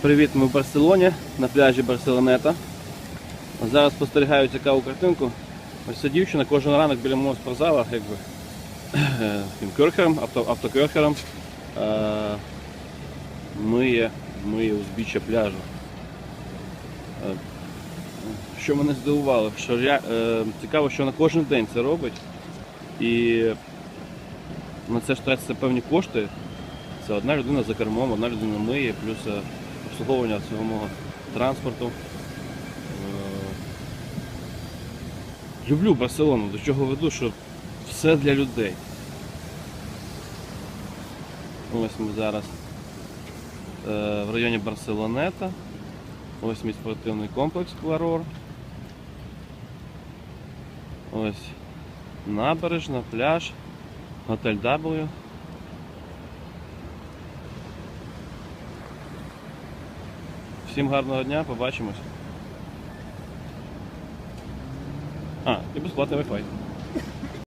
Привіт, ми в Барселоні на пляжі Барселонета. Зараз спостерігаю цікаву картинку. Ось ця дівчина кожен ранок біля мого спортзала, якби кьорхером, авто, автокьорхером е, миє, миє узбіччя пляжу. Е, Що мене здивувало, що е, цікаво, що вона кожен день це робить. І на це ж тратяться певні кошти. Це одна людина за кермом, одна людина миє, плюс е, обслуговування цього мого транспорту. Е, Люблю Барселону, до чого веду, що все для людей. Ось ми зараз е, в районі Барселонета. Ось мій спортивний комплекс Кларор. Ось набережна, пляж, готель W. Всім гарного дня, побачимось. А, і безплатний Wi-Fi.